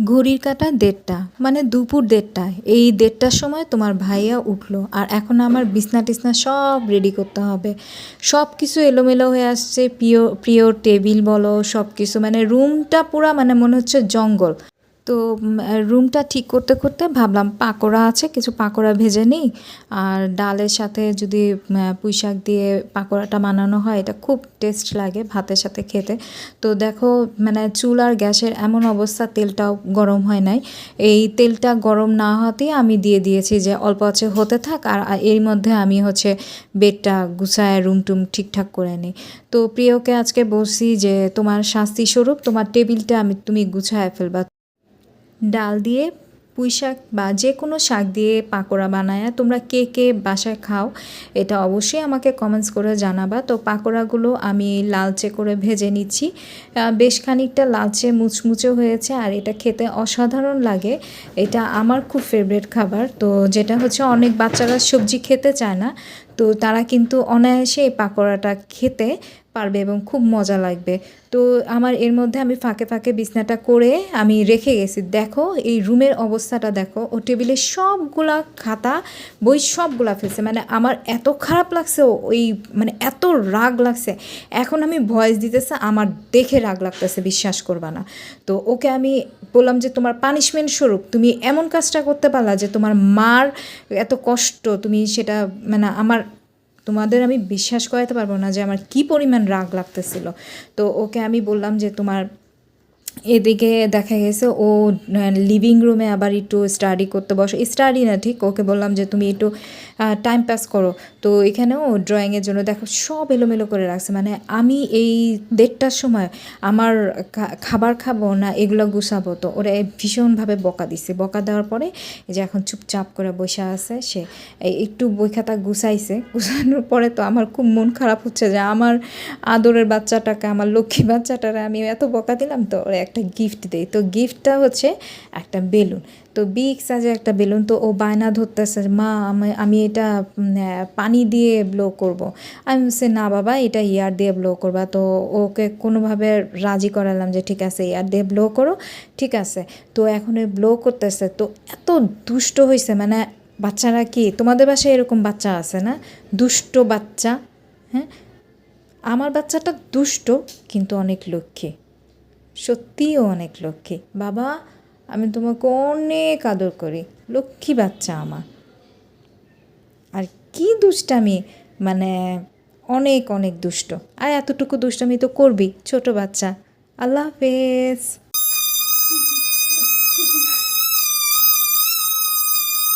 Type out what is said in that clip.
ঘড়ির কাটা দেড়টা মানে দুপুর দেড়টায় এই দেড়টার সময় তোমার ভাইয়া উঠল আর এখন আমার বিছনা টিসনা সব রেডি করতে হবে। সব কিছু এলোমেলো হয়ে আসছে, প্রিয় প্রিয় টেবিল বলো সব কিছু মানে রুমটা পুরা মানে মনে হচ্ছে জঙ্গল। তো রুমটা ঠিক করতে করতে ভাবলাম পাকোড়া আছে, কিছু পাকোড়া ভেজে নিই। আর ডালের সাথে যদি পুঁই শাক দিয়ে পাকোড়াটা বানানো হয়, এটা খুব টেস্ট লাগে ভাতের সাথে খেতে। তো দেখো মানে চুল আর গ্যাসের এমন অবস্থা, তেলটাও গরম হয় নাই। এই তেলটা গরম না হতেই আমি দিয়ে দিয়েছি যে অল্প আছে, হতে থাক। আর এর মধ্যে আমি হচ্ছে বেডটা গুছায় রুম টুম ঠিকঠাক করে নিই। তো প্রিয়কে আজকে বলছি যে, তোমার শাস্তি স্বরূপ তোমার টেবিলটা আমি, তুমি গুছায় ফেলবা। ডাল দিয়ে, পুঁই শাক বা যে কোনো শাক দিয়ে পাকোড়া বানায় তোমরা কে কে বাসায় খাও, এটা অবশ্যই আমাকে কমেন্টস করে জানাবা। তো পাকোড়াগুলো আমি লালচে করে ভেজে নিচ্ছি। বেশ খানিকটা লালচে মুচমুচে হয়েছে আর এটা খেতে অসাধারণ লাগে। এটা আমার খুব ফেভারিট খাবার। তো যেটা হচ্ছে অনেক বাচ্চারা সবজি খেতে চায় না তো তারা কিন্তু অনায়াসে এই পাকোড়াটা খেতে পারবে এবং খুব মজা লাগবে। তো আমার এর মধ্যে আমি ফাঁকে ফাঁকে বিছনাটা করে আমি রেখে গেছি। দেখো, এই রুমের অবস্থাটা দেখো, ও টেবিলে সবগুলা খাতা, বই সবগুলা ফেলছে। মানে আমার এত খারাপ লাগছে ওই মানে এত রাগ লাগছে। এখন আমি ভয়েস দিতেছে, আমার দেখে রাগ লাগতেছে, বিশ্বাস করবা না। তো ওকে আমি বললাম যে, তোমার পানিশমেন্ট স্বরূপ, তুমি এমন কাজটা করতে পারলা যে তোমার মার এত কষ্ট, তুমি সেটা মানে আমার তোমাদের আমি বিশ্বাস করাতে পারব না যে আমার কি পরিমাণ রাগ লাগতেছিল। তো ওকে আমি বললাম যে তোমার এদিকে দেখা গেছে ও লিভিং রুমে আবার একটু স্টাডি করতে বসো। স্টাডি না, ঠিক? ওকে বললাম যে, তুমি একটু টাইম পাস করো। তো এখানেও ড্রয়িংয়ের জন্য দেখো, সব এলোমেলো করে রাখছে। মানে আমি এই দেড়টার সময় আমার খাবার খাব না এগুলো গুছাবো? তো ওরা ভীষণভাবে বকা দিছে। বকা দেওয়ার পরে এই যে এখন চুপচাপ করে বসে আছে সে একটু বই খাতা গুছাইছে। গুছানোর পরে তো আমার খুব মন খারাপ হচ্ছে যে, আমার আদরের বাচ্চাটাকে, আমার লক্ষ্মী বাচ্চাটারে আমি এত বকা দিলাম তো ওরা একটা গিফট দেয়। তো গিফটটা হচ্ছে একটা বেলুন। তো বিগ সাইজে একটা বেলুন, তো ও বায়না ধরতেছে, মা, আমি এটা পানি দিয়ে ব্লো করব। আমি বলছি, না বাবা, এটা ইয়ার দিয়ে ব্লো করবা। তো ওকে কোনোভাবে রাজি করালাম যে, ঠিক আছে ইয়ার দিয়ে ব্লো করো, ঠিক আছে। তো এখন ওই ব্লো করতেছে, তো এত দুষ্ট হয়েছে মানে বাচ্চারা কি, তোমাদের বাসায় এরকম বাচ্চা আছে না? দুষ্ট বাচ্চা হ্যাঁ? আমার বাচ্চাটা দুষ্ট, কিন্তু অনেক লক্ষ্মী। সত্যিও অনেক লক্ষ্মী। বাবা, আমি তোমাকে অনেক আদর করি। লক্ষ্মী বাচ্চা আমার। আর কি দুষ্টামি মানে অনেক অনেক দুষ্ট। আর এতটুকু দুষ্টামি তো করবি, ছোট বাচ্চা। আল্লাহ হাফেজ।